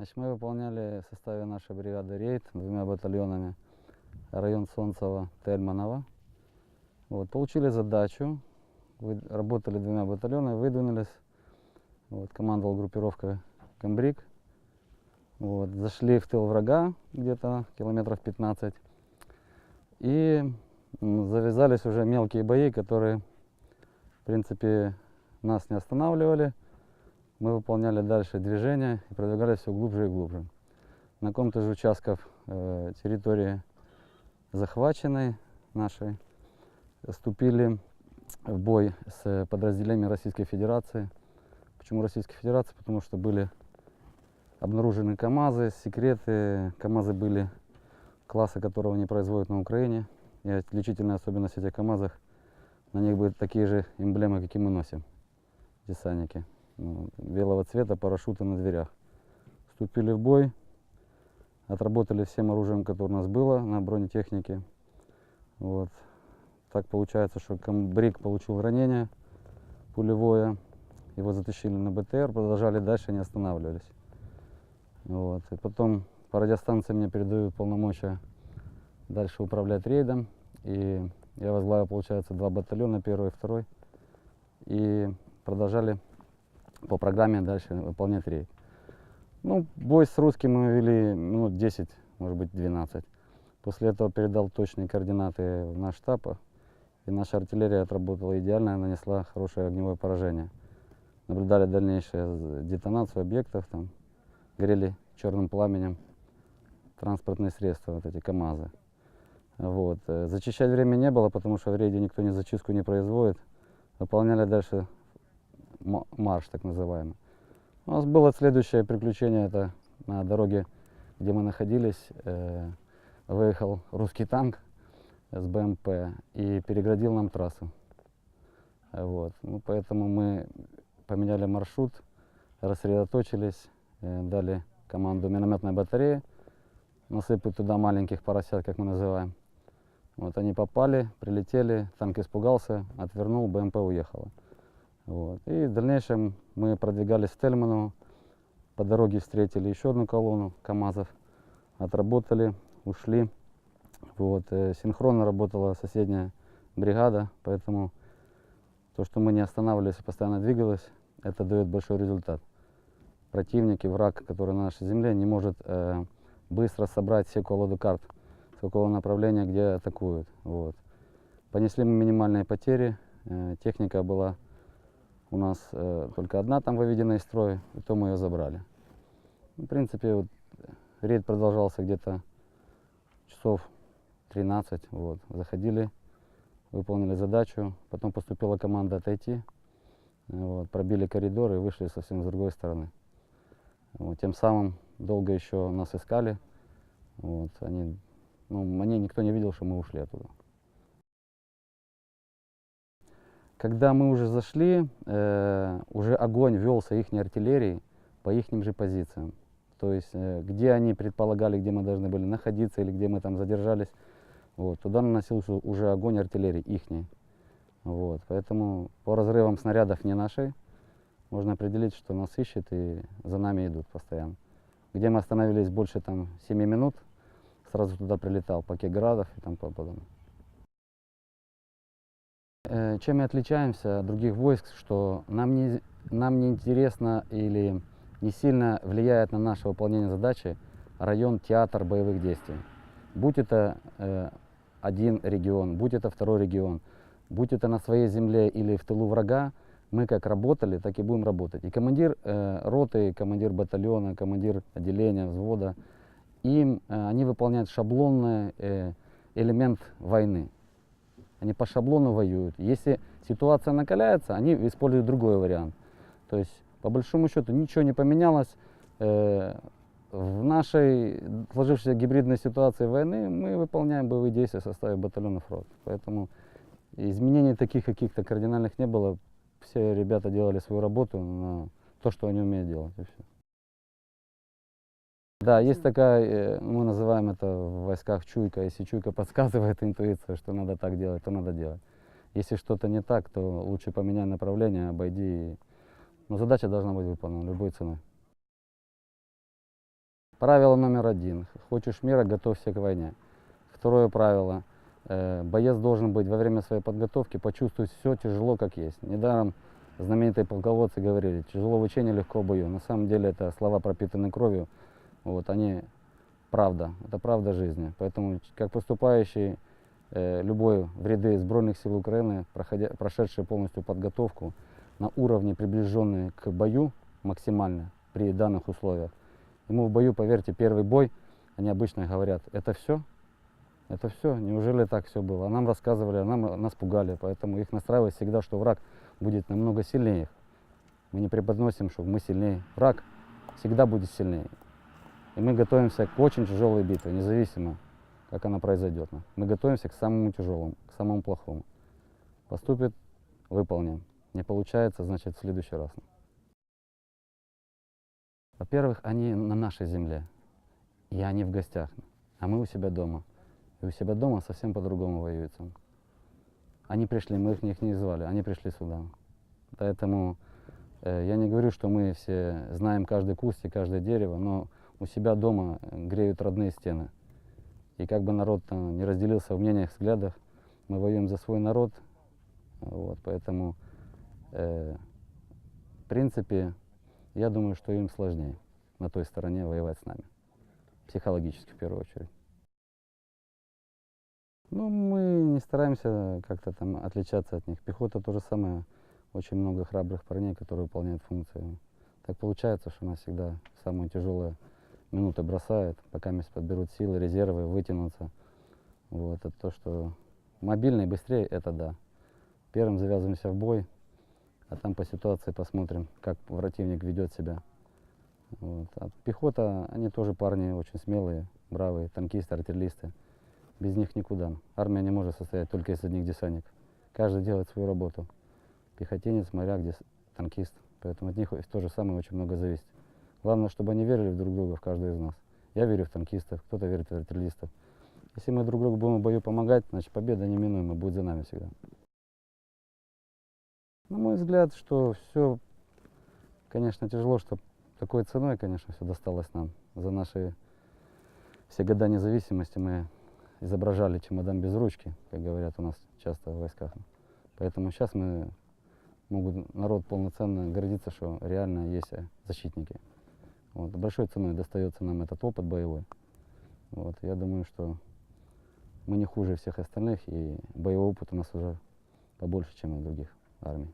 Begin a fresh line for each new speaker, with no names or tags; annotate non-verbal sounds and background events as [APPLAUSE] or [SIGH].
Значит, мы выполняли в составе нашей бригады рейд двумя батальонами район Солнцева, Тельманова. Вот, получили задачу, вы- работали двумя батальонами, выдвинулись. Вот, командовал группировка Камбрик. Вот, зашли в тыл врага где-то километров 15. И завязались уже мелкие бои, которые, в принципе, нас не останавливали. Мы выполняли дальше движение и продвигались все глубже и глубже. На каком-то же участках э, территории захваченной нашей вступили в бой с подразделениями Российской Федерации. Почему Российской Федерации? Потому что были обнаружены КАМАЗы, секреты. КАМАЗы были класса, которого не производят на Украине. И отличительная особенность этих КАМАЗов, на них были такие же эмблемы, какие мы носим, десантники. Белого цвета, парашюты на дверях. Вступили в бой, отработали всем оружием, которое у нас было на бронетехнике. Вот. Так получается, что комбриг получил ранение пулевое, его затащили на БТР, продолжали дальше, не останавливались. Вот. И потом по радиостанции мне передают полномочия дальше управлять рейдом. И я возглавил, получается, два батальона, первый и второй. И продолжали по программе дальше выполнять рейд. Ну, бой с русским мы вели минут 10, может быть 12. После этого передал точные координаты в наш штаб, и наша артиллерия отработала идеально, нанесла хорошее огневое поражение. Наблюдали дальнейшую детонацию объектов, там горели черным пламенем транспортные средства, вот эти КАМАЗы. Вот. э, Зачищать время не было, потому что в рейде никто ни зачистку не производит. Выполняли дальше марш, так называемый. У нас было следующее приключение, это на дороге, где мы находились, э, выехал русский танк с БМП и переградил нам трассу. Вот. Ну, поэтому мы поменяли маршрут, рассредоточились, э, дали команду минометной батареи, насыпать туда маленьких поросят, как мы называем. Вот они попали, прилетели, танк испугался, отвернул, БМП уехала. Вот. И в дальнейшем мы продвигались в Тельманово, по дороге встретили еще одну колонну КАМАЗов, отработали, ушли. Вот. э, Синхронно работала соседняя бригада, поэтому то, что мы не останавливались и постоянно двигалось, это дает большой результат. Противник и враг, который на нашей земле, не может э, быстро собрать все колоду карт, с какого направления, где атакуют. Вот. Понесли мы минимальные потери, э, техника была у нас э, только одна там выведена из строя, и то мы ее забрали. В принципе, вот, э, рейд продолжался где-то часов 13. Вот. Заходили, выполнили задачу, потом поступила команда отойти, вот, пробили коридор и вышли совсем с другой стороны. Вот, тем самым долго еще нас искали. Вот, они, ну, мне никто не видел, что мы ушли оттуда. Когда мы уже зашли, э, уже огонь велся их артиллерии по их же позициям. То есть, э, где они предполагали, где мы должны были находиться или где мы там задержались, вот, туда наносился уже огонь артиллерии ихней. Вот, поэтому по разрывам снарядов не нашей можно определить, что нас ищет и за нами идут постоянно. Где мы остановились больше там 7 минут, сразу туда прилетал пакет градов и там подобное. Э, Чем мы отличаемся от других войск, что нам не, нам не интересно или не сильно влияет на наше выполнение задачи район театр боевых действий. Будь это э, один регион, будь это второй регион, будь это на своей земле или в тылу врага, мы как работали, так и будем работать. И командир э, роты, командир батальона, командир отделения, взвода, им, э, они выполняют шаблонный э, элемент войны. Они по шаблону воюют. Если ситуация накаляется, они используют другой вариант. То есть, по большому счету, ничего не поменялось. Э, в нашей сложившейся гибридной ситуации войны мы выполняем боевые действия в составе батальонов рот. Поэтому изменений таких каких-то кардинальных не было. Все ребята делали свою работу на то, что они умеют делать. И всё. Да, есть такая, э, мы называем это в войсках чуйка. Если чуйка [LAUGHS] подсказывает интуиция, что надо так делать, то надо делать. Если что-то не так, то лучше поменяй направление, обойди. Но задача должна быть выполнена любой ценой. Правило номер один. Хочешь мира, готовься к войне. Второе правило. э, Боец должен быть во время своей подготовки, почувствовать все тяжело, как есть. Недаром знаменитые полководцы говорили, тяжело в учении, легко в бою. На самом деле это слова пропитаны кровью. Вот, они правда, это правда жизни. Поэтому, как поступающий э, любой в ряды Сбройных сил Украины, проходя, прошедший полностью подготовку на уровне, приближенный к бою максимально при данных условиях, ему в бою, поверьте, первый бой, они обычно говорят, это все? Это все? Неужели так все было? А нам рассказывали, а нам, нас пугали, поэтому их настраивает всегда, что враг будет намного сильнее их. Мы не преподносим, что мы сильнее. Враг всегда будет сильнее. И мы готовимся к очень тяжелой битве, независимо, как она произойдет. Мы готовимся к самому тяжелому, к самому плохому. Поступит, выполним. Не получается, значит, в следующий раз. Во-первых, они на нашей земле, и они в гостях, а мы у себя дома. И у себя дома совсем по-другому воюется. Они пришли, мы их, не звали, они пришли сюда. Поэтому э, я не говорю, что мы все знаем каждый куст и каждое дерево, но у себя дома э, греют родные стены. И как бы народ э, не разделился в мнениях, взглядах, мы воюем за свой народ. Вот, поэтому, э, в принципе, я думаю, что им сложнее на той стороне воевать с нами. Психологически, в первую очередь. Ну, мы не стараемся как-то там отличаться от них. Пехота то же самое. Очень много храбрых парней, которые выполняют функции. Так получается, что нас всегда в самые тяжелые минуты бросают, пока подберут силы, резервы, вытянутся. Вот, это то, что мобильный быстрее, это да. Первым завязываемся в бой, а там по ситуации посмотрим, как противник ведет себя. Вот. А пехота, они тоже парни очень смелые, бравые, танкисты, артиллеристы. Без них никуда. Армия не может состоять только из одних десантников. Каждый делает свою работу. Пехотинец, моряк, дес- танкист. Поэтому от них то же самое очень много зависит. Главное, чтобы они верили в друг друга, в каждого из нас. Я верю в танкистов, кто-то верит в артиллеристов. Если мы друг другу будем в бою помогать, значит победа неминуема будет за нами всегда. На мой взгляд, что все, конечно, тяжело, что такой ценой, конечно, все досталось нам. За наши все года независимости мы изображали чемодан без ручки, как говорят у нас часто в войсках. Поэтому сейчас мы могут народ полноценно гордиться, что реально есть защитники. Вот. Большой ценой достается нам этот опыт боевой. Вот. Я думаю, что мы не хуже всех остальных, и боевой опыт у нас уже побольше, чем у других армий.